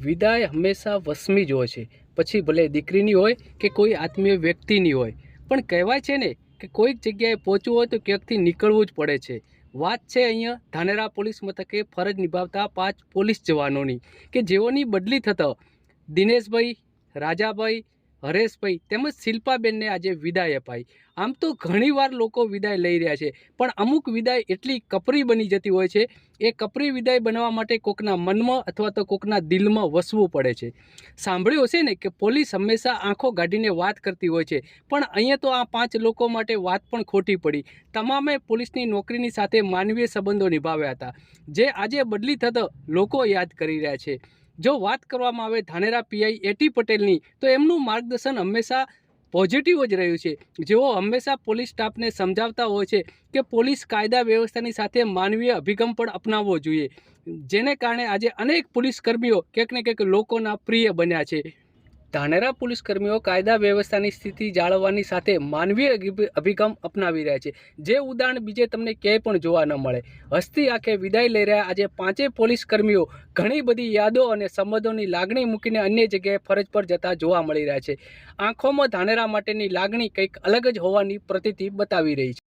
વિદાય હંમેશા વસમી જ હોય છે. પછી ભલે દીકરીની હોય કે કોઈ આત્મીય વ્યક્તિની હોય. પણ કહેવાય છે ને કે કોઈક જગ્યાએ પહોંચવું હોય તો ક્યાંકથી નીકળવું જ પડે છે. વાત છે અહીંયા ધાનેરા પોલીસ મથકે ફરજ નિભાવતા પાંચ પોલીસ જવાનોની કે જેઓની બદલી થતાં દિનેશભાઈ, રાજાભાઈ હરેશભાઈ, તેમજ શિલ્પાબેનને આજે વિદાય અપાઈ. આમ તો ઘણીવાર લોકો વિદાય લઈ રહ્યા છે, પણ અમુક વિદાય એટલી કપરી બની જતી હોય છે. એ કપરી વિદાય બનવા માટે કોકના મનમાં અથવા તો કોકના દિલમાં વસવું પડે છે. સાંભળ્યું હશે ને કે પોલીસ હંમેશા આંખો ગાઢીને વાત કરતી હોય છે, પણ અહીંયા તો આ પાંચ લોકો માટે વાત પણ ખોટી પડી. તમામે પોલીસની નોકરીની સાથે માનવીય સંબંધો નિભાવ્યા હતા. જે આજે બદલી થતો લોકો યાદ કરી રહ્યા છે. જો વાત કરવામાં આવે ધાનેરા પીઆઈ એટી પટેલની, તો એમનું માર્ગદર્શન હંમેશા પોઝિટિવ જ રહ્યું છે. જેઓ હંમેશા પોલીસ સ્ટાફને સમજાવતા હોય છે કે પોલીસ કાયદા વ્યવસ્થાની સાથે માનવીય અભિગમ પણ અપનાવવો જોઈએ. જેને કારણે આજે અનેક પોલીસ કર્મીઓ ક્યાંક ને ક્યાંક લોકોના પ્રિય બન્યા છે. ધાનેરા પોલીસ કર્મીઓ કાયદા વ્યવસ્થાની સ્થિતિ જાળવવાની સાથે માનવીય અભિ- અભિગમ અપનાવી રહ્યા છે. જે ઉદાહરણ બીજે તમને ક્યાંય પણ જોવા ન મળે. હસ્તી આંખે વિદાય લઈ રહ્યા આજે પાંચેય પોલીસ કર્મીઓ ઘણી બધી યાદો અને સંબંધોની લાગણી મૂકીને અન્ય જગ્યાએ ફરજ પર જતા જોવા મળી રહ્યા છે. આંખોમાં ધાનેરા માટેની લાગણી કંઈક અલગ જ હોવાની પ્રતીતિ બતાવી રહી છે.